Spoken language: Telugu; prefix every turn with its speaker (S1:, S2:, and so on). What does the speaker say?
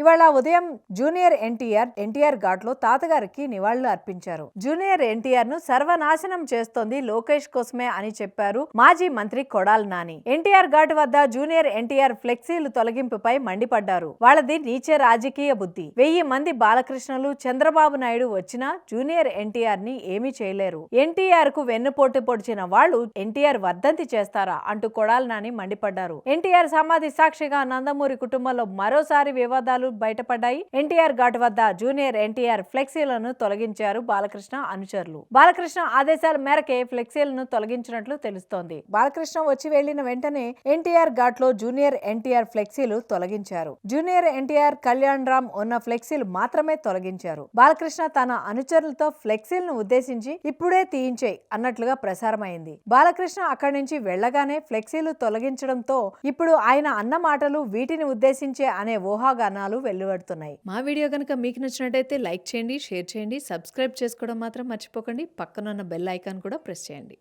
S1: ఇవాళ ఉదయం జూనియర్ ఎన్టీఆర్ ఎన్టీఆర్ ఘాట్లో తాతగారికి నివాళులు అర్పించారు జూనియర్ ఎన్టీఆర్ ను సర్వనాశనం చేస్తోంది లోకేష్ కోసమే అని చెప్పారు మాజీ మంత్రి కొడాల్ నాని ఎన్టీఆర్ ఘాట్ వద్ద జూనియర్ ఎన్టీఆర్ ఫ్లెక్సీలు తొలగింపుపై మండిపడ్డారు వాళ్ళది నీచే రాజకీయ బుద్ధి వెయ్యి మంది బాలకృష్ణలు చంద్రబాబు నాయుడు వచ్చినా జూనియర్ ఎన్టీఆర్ ని ఏమీ చేయలేరు ఎన్టీఆర్ కు వెన్నుపోటు పొడిచిన వాళ్ళు ఎన్టీఆర్ వర్ధంతి చేస్తారా అంటూ కొడాల్ నాని మండిపడ్డారు ఎన్టీఆర్ సమాధి సాక్షిగా నందమూరి కుటుంబంలో మరోసారి వివాదాలు విషయాలు బయటపడ్డాయి ఎన్టీఆర్ ఘాట్ వద్ద జూనియర్ ఎన్టీఆర్ ఫ్లెక్సీలను తొలగించారు బాలకృష్ణ అనుచరులు బాలకృష్ణ ఆదేశాల మేరకే ఫ్లెక్సీలను తొలగించినట్లు తెలుస్తోంది బాలకృష్ణ వచ్చి వెళ్లిన వెంటనే ఎన్టీఆర్ ఘాట్ లో జూనియర్ ఎన్టీఆర్ ఫ్లెక్సీలు తొలగించారు జూనియర్ ఎన్టీఆర్ కళ్యాణ్ రామ్ ఉన్న ఫ్లెక్సీలు మాత్రమే తొలగించారు బాలకృష్ణ తన అనుచరులతో ఫ్లెక్సీలను ఉద్దేశించి ఇప్పుడే తీయించేయి అన్నట్లుగా ప్రసారమైంది బాలకృష్ణ అక్కడి నుంచి వెళ్లగానే ఫ్లెక్సీలు తొలగించడంతో ఇప్పుడు ఆయన అన్న మాటలు వీటిని ఉద్దేశించే అనే ఊహాగానాలు వివరాలు వెలువడుతున్నాయి
S2: మా వీడియో కనుక మీకు నచ్చినట్టయితే లైక్ చేయండి షేర్ చేయండి సబ్స్క్రైబ్ చేసుకోవడం మాత్రం మర్చిపోకండి పక్కనున్న బెల్ ఐకాన్ కూడా ప్రెస్ చేయండి